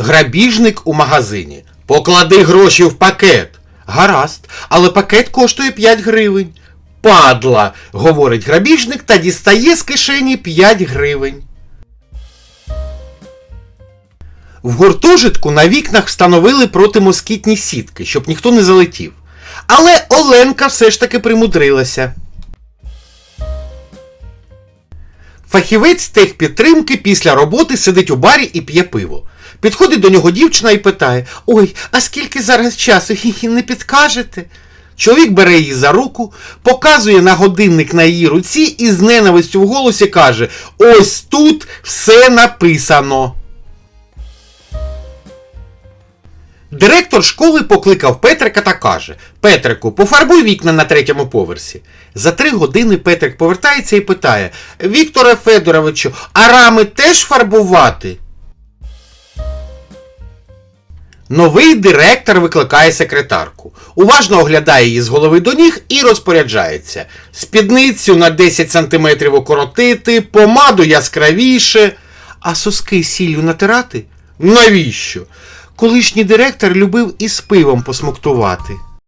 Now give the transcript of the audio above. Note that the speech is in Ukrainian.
Грабіжник у магазині. Поклади гроші в пакет. Гаразд, але пакет коштує 5 гривень. Падла, говорить грабіжник та дістає з кишені 5 гривень. В гуртожитку на вікнах встановили протимоскітні сітки, щоб ніхто не залетів. Але Оленка все ж таки примудрилася. Фахівець техпідтримки після роботи сидить у барі і п'є пиво. Підходить до нього дівчина і питає: Ой, а скільки зараз часу? Хі-хі, не підкажете? Чоловік бере її за руку, показує на годинник на її руці і з ненавистю в голосі каже: Ось тут все написано. Директор школи покликав Петрика та каже: Петрику, пофарбуй вікна на третьому поверсі. За три години Петрик повертається і питає: Вікторе Федоровичу, а рами теж фарбувати? Новий директор викликає секретарку. Уважно оглядає її з голови до ніг і розпоряджається. Спідницю на 10 см укоротити, помаду яскравіше, а соски сіллю натирати? Навіщо? Колишній директор любив із пивом посмоктувати.